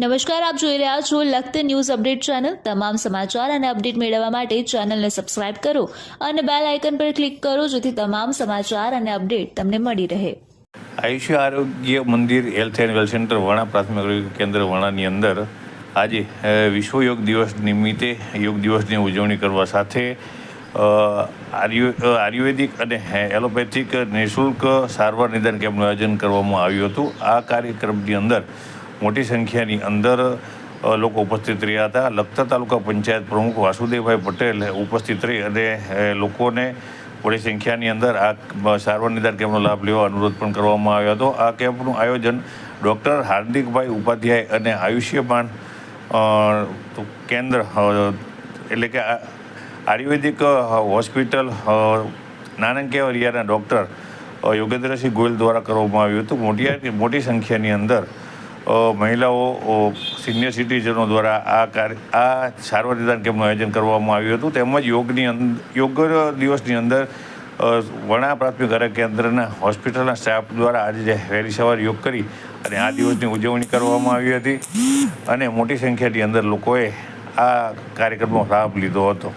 નમસ્કાર, આપ જોઈ રહ્યા છો લખત ન્યૂઝ અપડેટ ચેનલ. તમામ સમાચાર અને અપડેટ મેળવવા માટે ચેનલને સબસ્ક્રાઇબ કરો અને બેલ આઇકન પર ક્લિક કરો જેથી તમામ સમાચાર અને અપડેટ તમને મળી રહે. આયુષ્ય આરોગ્ય મંદિર હેલ્થ એન્ડ વેલ સેન્ટર વણા પ્રાથમિક આરોગ્ય કેન્દ્ર વણાની અંદર આજે વિશ્વ યોગ દિવસ નિમિત્તે યોગ દિવસની ઉજવણી કરવા સાથે આયુર્વેદિક અને એલોપેથિક નિઃશુલ્ક સારવાર નિદાન કેમ્પનું આયોજન કરવામાં આવ્યું હતું. આ કાર્યક્રમની અંદર મોટી સંખ્યાની અંદર લોકો ઉપસ્થિત રહ્યા હતા. લખતર તાલુકા પંચાયત પ્રમુખ વાસુદેવભાઈ પટેલ ઉપસ્થિત રહી અને લોકોને મોટી સંખ્યાની અંદર આ સારવાર નિદાન કેમ્પનો લાભ લેવા અનુરોધ પણ કરવામાં આવ્યો હતો. આ કેમ્પનું આયોજન ડૉક્ટર હાર્દિકભાઈ ઉપાધ્યાય અને આયુષ્યમાન કેન્દ્ર એટલે કે આયુર્વેદિક હોસ્પિટલ અ, કેવરિયાના ડૉક્ટર યોગેન્દ્રસિંહ ગોયલ દ્વારા કરવામાં આવ્યું હતું. મોટી મોટી સંખ્યાની અંદર મહિલાઓ સિનિયર સિટીઝનો દ્વારા આ કાર્ય, આ સારવાર નિદાન કેમ્પનું આયોજન કરવામાં આવ્યું હતું. તેમજ યોગની યોગ દિવસની અંદર વણા પ્રાથમિક આરોગ્ય કેન્દ્રના હોસ્પિટલના સ્ટાફ દ્વારા આજે વહેલી સવારે યોગ કરી અને આ દિવસની ઉજવણી કરવામાં આવી હતી. અને મોટી સંખ્યાની અંદર લોકોએ આ કાર્યક્રમનો લાભ લીધો હતો.